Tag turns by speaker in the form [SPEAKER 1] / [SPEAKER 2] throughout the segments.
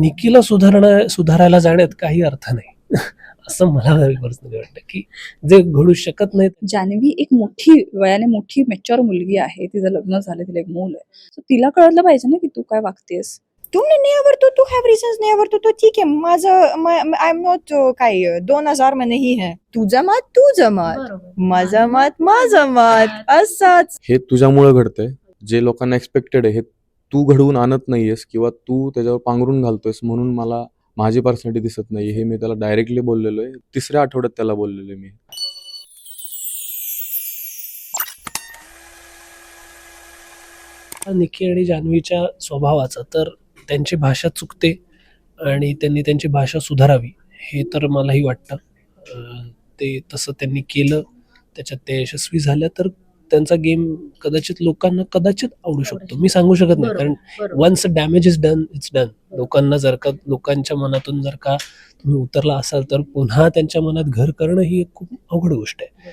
[SPEAKER 1] निकीला सुधारणं सुधारायला जाण्यात काही अर्थ नाही. असं मला पर्सनली वाटतं की जे घडू शकत नाही
[SPEAKER 2] जान्हवी एक मोठी वयाने मोठी मेच्युअर मुलगी आहे तिचं लग्न झालं तिला एक मूल आहे. So तिला कळलं पाहिजे ना की तू काय वागतेस.
[SPEAKER 3] तुमने नाही आवडतो तू हॅव रिझन्स नाही आवडतो तो ठीक आहे. माझं आय एम नॉट काय दोन हजारमध्ये ही आहे. तुझं मत तुझं मत. माझं मत माझं मत. असंच.
[SPEAKER 4] हे तुझ्यामुळे घडतंय. जे लोकांना एक्सपेक्टेड आहे हे तू घडवून आणत नाही आहेस किंवा तू त्याच्यावर पांघरून घालतोयस म्हणून मला माझी पर्सनॅलिटी दिसत नाही हे मी त्याला डायरेक्टली बोललेलो आहे. तिसऱ्या आठवड्यात त्याला बोललेलो मी.
[SPEAKER 1] निखी आणि जान्हवीच्या स्वभावाचा तर त्यांची भाषा चुकते आणि त्यांनी त्यांची भाषा सुधारावी हे तर मलाही वाटतं. ते तसं त्यांनी केलं. त्याच्यात ते यशस्वी झाल्या तर त्यांचा गेम कदाचित लोकांना कदाचित आवडू शकतो. मी सांगू शकत नाही. कारण once damage is done it's done लोकांना जर का लोकांच्या मनातून जर का तुम्ही उतरला असाल तर पुन्हा त्यांच्या मनात घर करणं ही एक खूप अवघड गोष्ट आहे.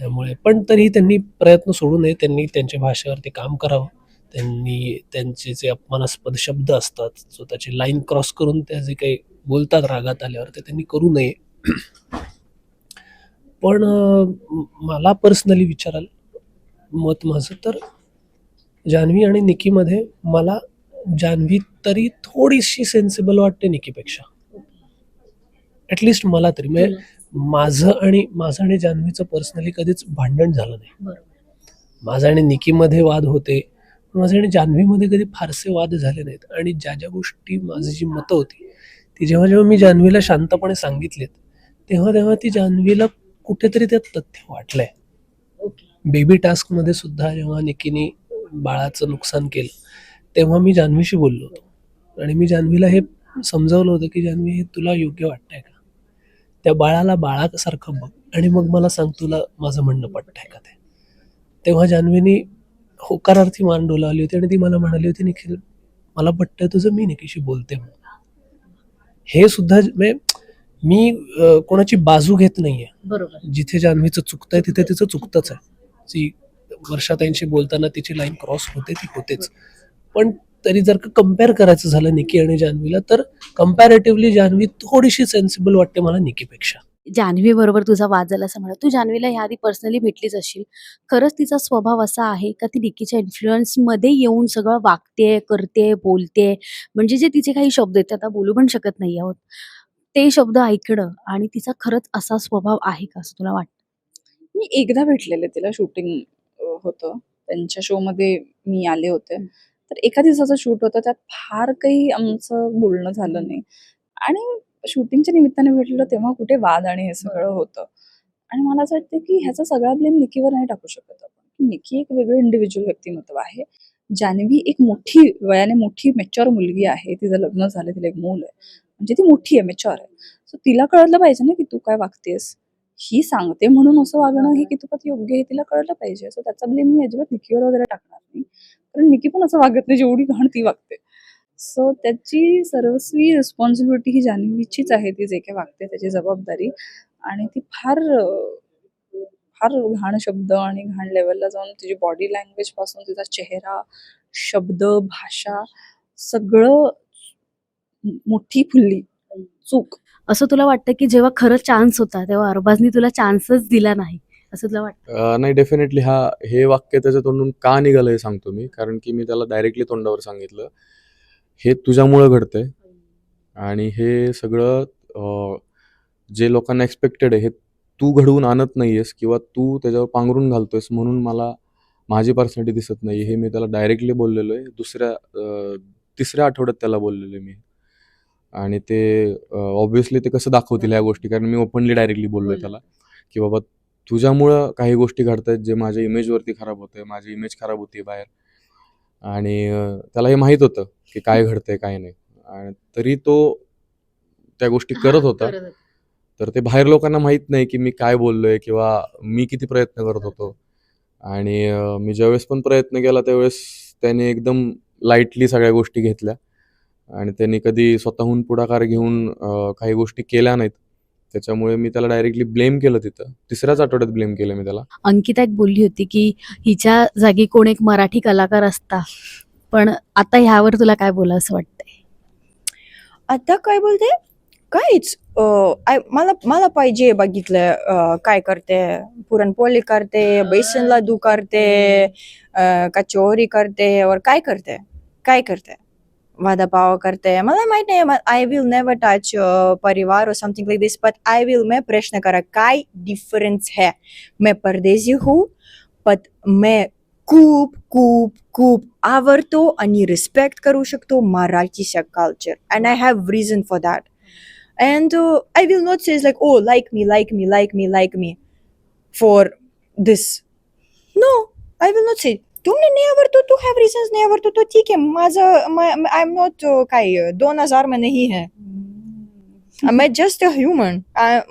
[SPEAKER 1] त्यामुळे पण तरी त्यांनी प्रयत्न सोडू नये. त्यांनी त्यांच्या भाषेवरती काम करावं. त्यांनी त्यांचे जे अपमानास्पद शब्द असतात स्वतःची लाईन क्रॉस करून त्या जे काही बोलतात रागात आल्यावर ते त्यांनी करू नये. पण मला पर्सनली विचाराल मत माझं. तर जान्हवी आणि निकीमध्ये मला जान्हवी तरी थोडीशी सेन्सिबल वाटते निकीपेक्षा. ॲटलिस्ट मला तरी. म्हणजे माझं आणि माझं आणि जान्हवीचं पर्सनली कधीच भांडण झालं नाही. माझं आणि निकीमध्ये वाद होते. माझं आणि जान्हवीमध्ये कधी फारसे वाद झाले नाहीत. आणि ज्या ज्या गोष्टी माझी जी मतं होती ती जेव्हा जेव्हा मी जान्हवीला शांतपणे सांगितलेत तेव्हा तेव्हा ती जान्हवीला कुठेतरी त्यात तथ्य वाटलंय. बेबी टास्कमध्ये सुद्धा जेव्हा निकीने बाळाचं नुकसान केलं तेव्हा मी जान्हवीशी बोललो होतो. आणि मी जान्हवीला हे समजावलं होतं की जान्हवी हे तुला योग्य वाटतंय का? त्या बाळाला बाळासारखं बघ आणि मग मला सांग तुला माझं म्हणणं पटतंय का ते. तेव्हा जान्हवीने होकारार्थी मान डोलावली होती आणि ती मला म्हणाली होती निखिल मला पटतंय तुझं मी निकीशी बोलते म्हणून. हे सुद्धा म्हणजे मी कोणाची बाजू घेत नाहीये.
[SPEAKER 5] बरोबर.
[SPEAKER 1] जिथे जान्हवीचं चुकतंय तिथे तिचं चुकतंच आहे. जी वर्षाताईंशी बोलताना तिची लाईन क्रॉस होते ती होतेच. पण तरी जर का कंपेअर करायचं झालं निकी आणि जान्हवीला तर कम्पॅरेटिव्हली जान्हवी थोडीशी सेन्सिबल वाटते मला निकीपेक्षा.
[SPEAKER 5] जान्हवी बरोबर तुझा वाद झाला असं म्हणा. तू जान्हवीला ह्या आधी पर्सनली भेटलीच असशील. खरंच तिचा स्वभाव असा आहे का ती निकीच्या इन्फ्लुअन्समध्ये येऊन सगळं वागते करते बोलते? म्हणजे जे तिचे काही शब्द आहेत ते आता बोलू पण शकत नाही आहोत. ते शब्द ऐकणं आणि तिचा खरंच असा स्वभाव आहे का असं तुला वाटतं?
[SPEAKER 2] मी एकदा भेटलेले तिला शूटिंग होतं. त्यांच्या शो मध्ये मी आले होते. तर एका दिवसाचं शूट होतं. त्यात फार काही आमचं बोलणं झालं नाही. आणि शूटिंगच्या निमित्ताने भेटलं तेव्हा कुठे वाद आणि हे सगळं होतं. आणि मला असं वाटतं की ह्याचा सगळा ब्लेम निकीवर नाही टाकू शकत आपण. निकी एक वेगळं इंडिव्हिज्युअल व्यक्तिमत्व आहे. जान्हवी एक मोठी वयाने मोठी मेच्युअर मुलगी आहे. तिचं लग्न झालं तिला एक मूल आहे. म्हणजे ती मोठी आहे मेच्युअर आहे. सो तिला कळलं पाहिजे ना की तू काय वागतेस. ही सांगते म्हणून असं वागणं हे कितपत योग्य आहे तिला कळलं पाहिजे. सो त्याचा ब्लेम मी अजिबात निकीवर वगैरे टाकणार नाही. कारण निकी पण असं वागत नाही जेवढी घाण ती वागते. सो त्याची सर्वस्वी रिस्पॉन्सिबिलिटी ही जान्हवीचीच आहे ती जे काही वागते त्याची जबाबदारी. आणि ती फार फार घाण शब्द आणि घाण लेवलला जाऊन तिची बॉडी लँग्वेजपासून तिचा चेहरा शब्द भाषा सगळं मोठी फुल्ली. चूक.
[SPEAKER 5] असं तुला वाटतं की जेव्हा खरं चान्स होता तेव्हा अरबाजनी तुला चान्सच दिला नाही? असं तुला वाटतं?
[SPEAKER 4] अं, नाही डेफिनेटली हा हे वाक्य त्याच्या तोंडून का निघालं हे सांगतो मी. कारण की मी त्याला डायरेक्टली तोंडावर सांगितलं. हे तुझ्यामुळं घडतंय. आणि हे सगळं अं, जे लोकांना एक्सपेक्टेड आहे हे तू घडवून आणत नाहीयेस किंवा तू त्याच्यावर पांघरून घालतोयस म्हणून मला माझी पर्सनॅलिटी दिसत नाही हे मी त्याला डायरेक्टली बोललेलो आहे दुसऱ्या अं, तिसऱ्या आठवड्यात त्याला बोललेलो आहे मी. आणि ते ऑब्व्हियसली ते कसं दाखवतील ह्या गोष्टी? कारण मी ओपनली डायरेक्टली बोललोय त्याला की बाबा तुझ्यामुळं काही गोष्टी घडतायत जे माझ्या इमेजवरती खराब होतंय माझी इमेज खराब होती बाहेर. आणि त्याला हे माहीत होतं की काय घडतंय काय नाही. आणि तरी तो त्या गोष्टी करत होता. तर ते बाहेर लोकांना माहीत नाही की मी काय बोललोय किंवा मी किती प्रयत्न करत होतो. आणि मी ज्यावेळेस पण प्रयत्न केला त्यावेळेस त्याने एकदम लाईटली सगळ्या गोष्टी घेतल्या. आणि त्यांनी कधी स्वतःहून पुढाकार घेऊन काही गोष्टी केल्या नाहीत. त्याच्यामुळे मी त्याला डायरेक्टली ब्लेम केलं तिथं. तिसऱ्याच आठवड्यात ब्लेम केलं मी त्याला.
[SPEAKER 5] अंकिता एक बोलली होती की हिच्या जागी कोण एक मराठी कलाकार असता. पण आता ह्यावर तुला काय बोला असं वाटतंय?
[SPEAKER 3] आता काय बोलते? काहीच. आय- मला मला पाहिजे बघितलं काय करते? पुरणपोळी करते बेसन लाडू करते कचोरी करते और काय करते? काय करते? वडापाव करते मला माहीत नाही आय विल नेवर टच परिवार और something like this but I will मैं प्रश्न करा काय डिफरन्स है मैं परदेशी हूँ बट मैं खूप खूप खूप आवडतो आणि रिस्पेक्ट करू शकतो मराठीच्या culture and I have reason for that and I will not says like oh like me like me like me like me for this no I will not say तुमने नाही आवडतो तू हॅव रिझन्स नाही आवडतो तो ठीक आहे. माझं I am not काय दोन हजार में नाही है I am just a human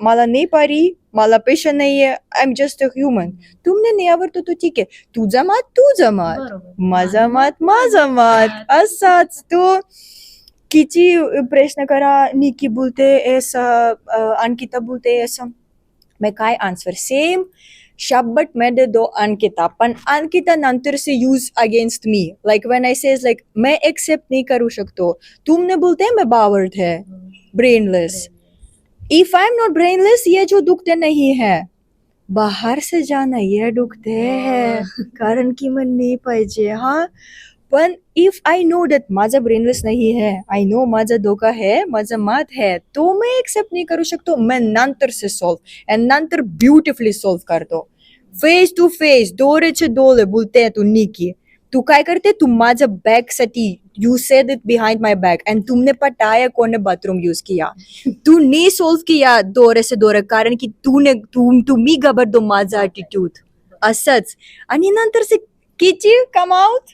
[SPEAKER 3] मला नाही पारी मला पेशंट नाही आहे I am just a human तुमने नाही आवडतो तो ठीक आहे. तुझं मत तुझं मत. माझं मत माझं मत. असंच तू किती प्रश्न करा निकी बोलते ऐसा अ, अंकिता बोलते ऐसा मैं काय आंसर सेम शब्द में दे दो अंकिता पण अंकिता नंतर से use against me like when I says like मैं एक्सेप्ट नहीं करू शकतो तुमने बोलते हैं मैं बावर्ड है brainless if I am not brainless ये जो दुखते नहीं है बाहर से जाना ये दुखते है कारण की मन नाही पाहिजे हा पण इफ़ आय नो दॅट माझा ब्रेनलेस नाही है आय नो माझा धोका है, माझा मत है तो मैं एक्सेप्ट नहीं करू शकतो. मैं नंतर से सॉल्व एंड नंतर ब्युटिफुली सॉल्व करतो. फेस टू फेस डोळेचे डोळे बोलते तू निकी. तू काय करते? तू माझ्या बॅग साठी you said it behind my bag and तुमने पटाया कौन बाथरूम यूज़ किया. तू नहीं सॉल्व किया दोरे से दोरे, कारण की तूने, तू तुम्ही घबर दो माझा ॲटिट्यूड असंच. आणि नंतर से किची कम आउट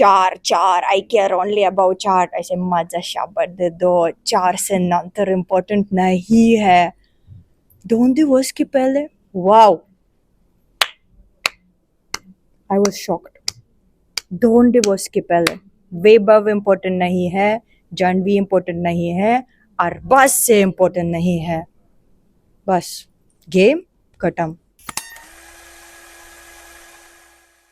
[SPEAKER 3] चार चार. आई केयर ओनली अबाउट चार. ऐसे माझा शाबत दे. चार से नंतर इम्पोर्टेंट नहीं है. दोन दिवस की पहले? वाओ आई वॉज़ शॉक्ड दोन दिवस के पहले. वेबव इम्पोर्टेंट नहीं है. जानवी इम्पोर्टेंट नहीं है. और बस से इम्पोर्टेंट नहीं है. बस. गेम खत्म.